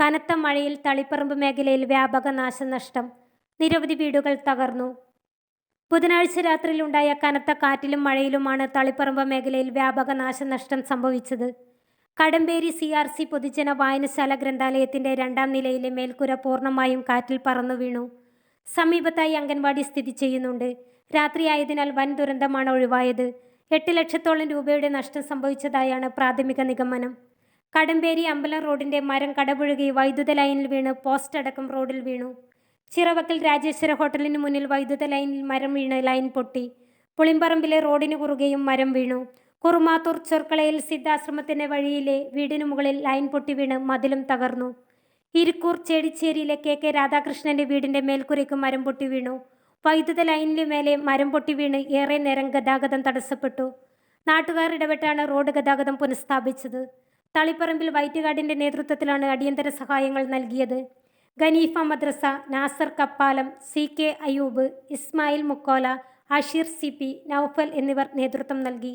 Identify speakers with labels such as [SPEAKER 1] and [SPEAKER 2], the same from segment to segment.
[SPEAKER 1] കനത്ത മഴയിൽ തളിപ്പറമ്പ് മേഖലയിൽ വ്യാപക നാശനഷ്ടം. നിരവധി വീടുകൾ തകർന്നു. ബുധനാഴ്ച രാത്രിയിലുണ്ടായ കനത്ത കാറ്റിലും മഴയിലുമാണ് തളിപ്പറമ്പ് മേഖലയിൽ വ്യാപക നാശനഷ്ടം സംഭവിച്ചത്. കടമ്പേരി സി ആർ സി പൊതുജന വായനശാല ഗ്രന്ഥാലയത്തിന്റെ രണ്ടാം നിലയിലെ മേൽക്കൂര പൂർണമായും കാറ്റിൽ പറന്നു വീണു. സമീപത്തായി അംഗൻവാടി സ്ഥിതി ചെയ്യുന്നുണ്ട്. രാത്രിയായതിനാൽ വൻ ദുരന്തമാണ് ഒഴിവായത്. എട്ട് ലക്ഷത്തോളം രൂപയുടെ നഷ്ടം സംഭവിച്ചതായാണ് പ്രാഥമിക നിഗമനം. കടമ്പേരി അമ്പലം റോഡിന്റെ മരം കടപുഴകി വൈദ്യുത ലൈനിൽ വീണ് പോസ്റ്റ് അടക്കം റോഡിൽ വീണു. ചിറവക്കൽ രാജേശ്വര ഹോട്ടലിന് മുന്നിൽ വൈദ്യുത ലൈനിൽ മരം വീണ് ലൈൻ പൊട്ടി. പുളിമ്പറമ്പിലെ റോഡിന് കുറുകെയും മരം വീണു. കുറുമാത്തൂർ ചെർക്കളയിൽ സിദ്ധാശ്രമത്തിന്റെ വഴിയിലെ വീടിന് മുകളിൽ ലൈൻ പൊട്ടി വീണ് മതിലും തകർന്നു. ഇരിക്കൂർ ചേടിച്ചേരിയിലെ കെ കെ രാധാകൃഷ്ണന്റെ വീടിന്റെ മേൽക്കുരയ്ക്ക് മരം പൊട്ടി വീണു. വൈദ്യുത ലൈനിന് മേലെ മരം പൊട്ടി വീണ് ഏറെ നേരം ഗതാഗതം തടസ്സപ്പെട്ടു. നാട്ടുകാർ ഇടപെട്ടാണ് റോഡ് ഗതാഗതം പുനഃസ്ഥാപിച്ചത്. തളിപ്പറമ്പിൽ വൈറ്റുകാടിന്റെ നേതൃത്വത്തിലാണ് അടിയന്തര സഹായങ്ങൾ നൽകിയത്. ഖനീഫ മദ്രസ Nasar Kappalam C K Ayoob Ismail Mukkola Asheer C P Naufal എന്നിവർ നേതൃത്വം നൽകി.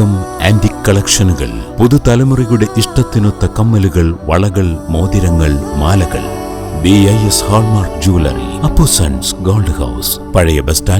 [SPEAKER 2] ആന്റിക് കളക്ഷനുകൾ പുതുതലമുറയുടെ ഇഷ്ടത്തിനൊത്ത കമ്മലുകൾ വളകൾ മോതിരങ്ങൾ മാലകൾ. B I S hallmark jewellery Appusons gold house പഴയ ബസ് സ്റ്റാൻഡ്